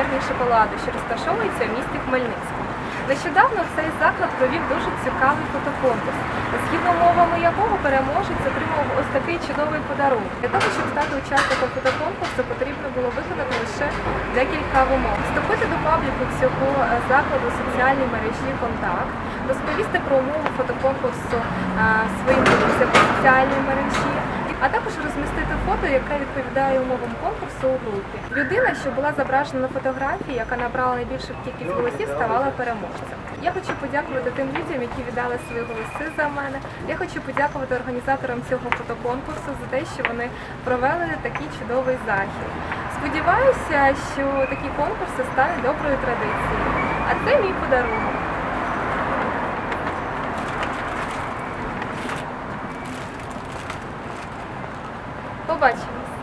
майстерні шоколаду, що розташовується в місті Хмельницькому. Нещодавно цей заклад провів дуже цікавий фотоконкурс, згідно мовами якого переможець отримав ось такий чудовий подарунок. Для того, щоб стати учасником фотоконкурсу, потрібно було виконати лише декілька вимог. Вступити до пабліку цього е, закладу соціальній мережі Контакт, розповісти про умови фотоконкурсу е, своїм друзям у соціальній мережі. А також розмістити фото, яке відповідає умовам конкурсу у групі. Людина, що була зображена на фотографії, яка набрала найбільшу кількість голосів, ставала переможцем. Я хочу подякувати тим людям, які віддали свої голоси за мене. Я хочу подякувати організаторам цього фотоконкурсу за те, що вони провели такий чудовий захід. Сподіваюся, що такі конкурси стануть доброю традицією. А це мій подарунок. Побачимось!